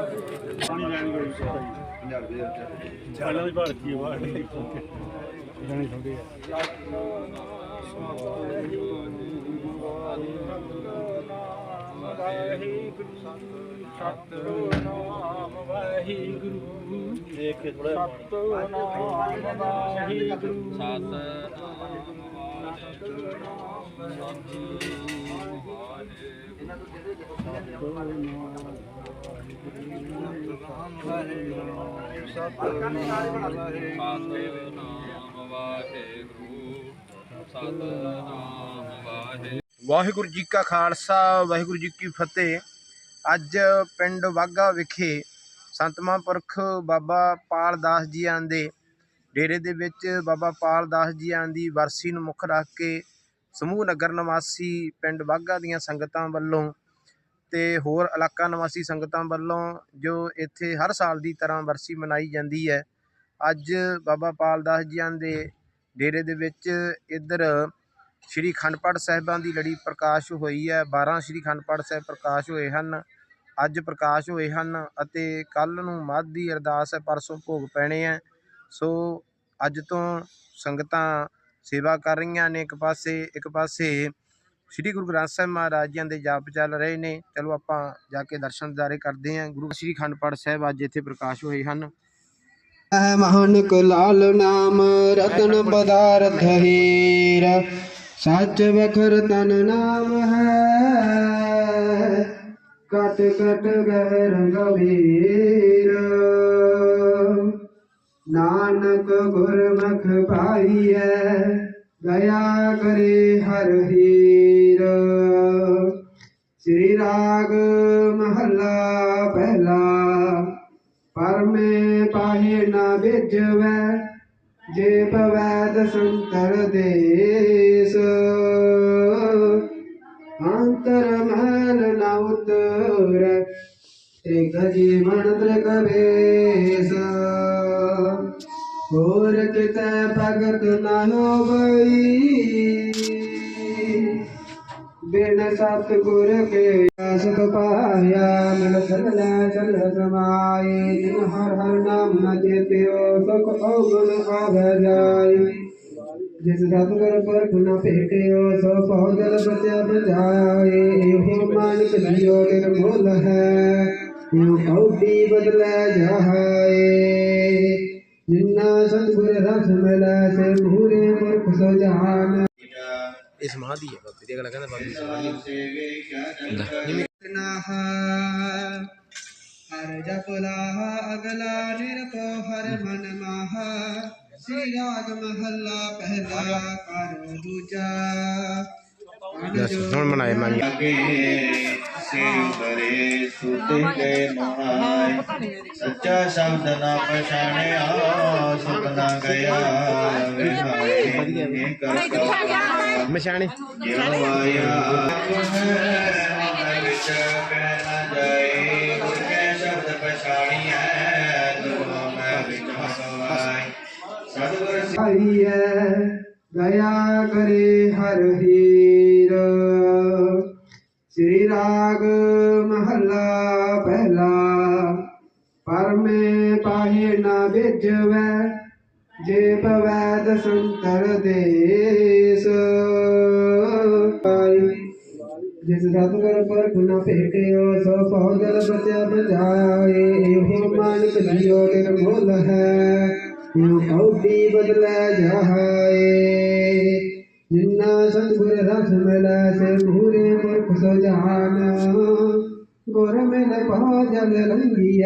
ਸਤਨਾਮ ਵਾਹਿਗੁਰੂ। ਸਤਨਾਮ ਵਾਹਿਗੁਰੂ ਪਾਣੀ ਲੈਣ ਗਏ ਜਾਣਾ ਵੀ ਭਾਰਤੀ ਆਵਾਜ਼ ਜਾਣੀ ਥੋੜੀ ਸਤਨਾਮ ਵਾਹਿਗੁਰੂ। ਦੇਖ ਕੇ ਥੋੜਾ ਸਤਨਾਮ। ਵਾਹਿਗੁਰੂ ਵਾਹਿਗੁਰੂ ਜੀ ਕਾ ਖਾਲਸਾ, ਵਾਹਿਗੁਰੂ ਜੀ ਕੀ ਫਤਿਹ। ਅੱਜ ਪਿੰਡ ਵਾਗਾ ਵਿਖੇ ਸੰਤ ਮਹਾਂਪੁਰਖ ਬਾਬਾ ਪਾਲ ਦਾਸ ਜੀ ਆਂ ਦੇ ਡੇਰੇ ਦੇ ਵਿੱਚ ਬਾਬਾ ਪਾਲ ਦਾਸ ਜੀ ਆਂ ਦੀ ਵਰਸੀ ਨੂੰ ਮੁੱਖ ਰੱਖ ਕੇ ਸਮੂਹ ਨਗਰ ਨਿਵਾਸੀ ਪਿੰਡ ਵਾਗਾ ਦੀਆਂ ਸੰਗਤਾਂ ਵੱਲੋਂ ਤੇ ਹੋਰ ਇਲਾਕਾ ਨਿਵਾਸੀ ਸੰਗਤਾਂ ਵੱਲੋਂ ਜੋ ਇੱਥੇ ਹਰ ਸਾਲ ਦੀ ਤਰ੍ਹਾਂ ਵਰਸੀ ਮਨਾਈ ਜਾਂਦੀ ਹੈ। ਅੱਜ ਬਾਬਾ ਪਾਲ ਦਾਸ ਜੀ ਆਂ ਦੇ ਡੇਰੇ ਦੇ ਵਿੱਚ ਇੱਧਰ ਸ਼੍ਰੀ ਅਖੰਡ ਪਾਠ ਸਾਹਿਬਾਂ ਦੀ ਲੜੀ ਪ੍ਰਕਾਸ਼ ਹੋਈ ਹੈ। 12 ਸ਼੍ਰੀ ਅਖੰਡ ਪਾਠ ਸਾਹਿਬ ਪ੍ਰਕਾਸ਼ ਹੋਏ ਹਨ, ਅੱਜ ਪ੍ਰਕਾਸ਼ ਹੋਏ ਹਨ ਅਤੇ ਕੱਲ ਨੂੰ ਮੱਧ ਦੀ ਅਰਦਾਸ ਹੈ, ਪਰਸੋਂ ਭੋਗ ਪੈਣੇ ਹੈ। ਸੋ ਅੱਜ ਤੋਂ ਸੰਗਤਾਂ ਸੇਵਾ ਕਰ ਰਹੀਆਂ ਨੇ ਇੱਕ ਪਾਸੇ ਇੱਕ ਪਾਸੇ ਸ਼੍ਰੀ ਗੁਰੂ ਗ੍ਰੰਥ ਸਾਹਿਬ ਮਹਾਰਾਜ ਜੀ ਦੇ ਜਾਪ ਚੱਲ ਰਹੇ ਨੇ। ਚਲੋ ਆਪਾਂ ਜਾ ਕੇ ਦਰਸ਼ਨ ਦਿਦਾਰੇ ਕਰਦੇ ਹਾਂ। ਗੁਰੂ ਸ਼੍ਰੀ ਅਖੰਡ ਪਾਠ ਸਾਹਿਬ ਅੱਜ ਇੱਥੇ ਪ੍ਰਕਾਸ਼ ਹੋਏ ਹਨ। ਹੈ ਮਹਾਨਕ ਲਾਲ ਨਾਮ, ਰਤਨ ਪਦਾਰਥ ਹੀਰ ਸੱਚ ਵਖਰ ਤਨ ਨਾਮ ਹੈ। ਕਟ ਕਟ ਗਹਿਰ ਗভীਰ ਨਾਨਕ ਗੁਰਮੁਖ ਪਾਈਐ ਦਇਆ ਕਰੇ ਹਰ ਹੀਰ। ਸ੍ਰੀ ਰਾਗ ਮਹੱਲਾ ਪਹਿਲਾ, ਪਰਮੇ ਪਾਹੇ ਨਾ ਵਿਜਵੈ ਜੇ ਪਵੈ ਸੰਤਰ ਦੇਸ। ਅੰਤਰ ਮਨ ਨਾ ਉਤਰ, ਤੇ ਗਜੀ ਮਨ ਤ੍ਰਿਕ ਹੋਰ ਕਿਤੈ ਭਗਤ ਨਾ ਹੋਵਈ। ਬਿਨ ਸਤ ਗੁਰ ਕੇ ਸੁਖ ਪਾਇਆ, ਮਿਲ ਸਰਲਾ ਚਲ ਸਮਾਏ ਜਿਨ ਹਰ ਹਰ ਨਾਮ ਨ ਚੇਤਿਓ ਸੁਖ ਔਗਣ ਆਵ ਜਾਈ। ਜਿਸ ਸਤਿਗੁਰ ਪਰਖ ਨ ਭੇਟਿਓ ਸੋ ਪਹੁ ਜਲ ਬਚਿਆ ਬਜਾਏ ਇਹੋ ਮਾਨਿਕ ਜਿਉ ਨਿਰਮੋਲ ਹੈ ਇਹੋ ਕੌਡੀ ਬਦਲੇ ਜਾਏ ਜਿਨਾ ਸਤਿਗੁਰ ਰਸ ਮਿਲੈ ਸੇ ਮੂਰੇ ਮੂਰਖ ਸੋ ਜਹਾਨ ਇਹ ਸਮਾਧੀ ਹੈ ਬਾਬੇ ਦੀ ਅਗਲਾ ਕਹਿੰਦਾ ਬਾਬੇ ਸਮਾਧੀ ਨਾਹ ਹਰ ਜਪਲਾ ਅਗਲਾ ਨਿਰਭਉ ਹਰ ਮਨ ਮਾਹ। ਸ੍ਰੀ ਰਾਗ ਮਹੱਲਾ ਪਹਿਲਾ ਕਰ ਦੂਜਾ। ਹੁਣ ਮਨਾਏ ਮੰਗ ਅਗੇ ਸਿਰ ਬਰੇ ਸੁਤੇ ਗਏ ਨਹਾਏ ਸੱਚਾ ਸ਼ਬਦ ਨਾ ਪਛਾਣਿਆ ਸੁਤ ਨਾ ਗਿਆ ਵਿਹਾਏ ਕਰਤਾ ਮਸ਼ਾਣੇ ਸ੍ਰੀ ਰਾਗ ਮਹੱਲਾ ਪਹਿਲਾ। ਪਰਮੇ ਪਾਹੇ ਨਾ ਵਿਜਵੈ, ਜੇ ਪਵੈ ਸੰਤਰ ਦੇਸ। ਜਿਸ ਸਤਿਗੁਰ ਪਰਖ ਨ ਭੇਟਿਓ, ਸੋ ਪਹੁ ਜਲ ਬਚਿਆ ਬਜਾਏ ਇਹੋ ਮਾਨਿਕ ਜਿਉ ਨਿਰਮੋਲ ਹੈ ਇਹੋ ਕੌਡੀ ਬਦਲੇ ਜਾਏ ਜਿਨਾ ਸਤਿਗੁਰ ਰਸ ਮਿਲੈ ਸੇ ਮੂਰੇ ਮੁਰਖ ਸੋ ਜਹਾਨ ਗੁਰ ਮਿਲ ਪਹੁ ਜਲ ਲੰਗੀ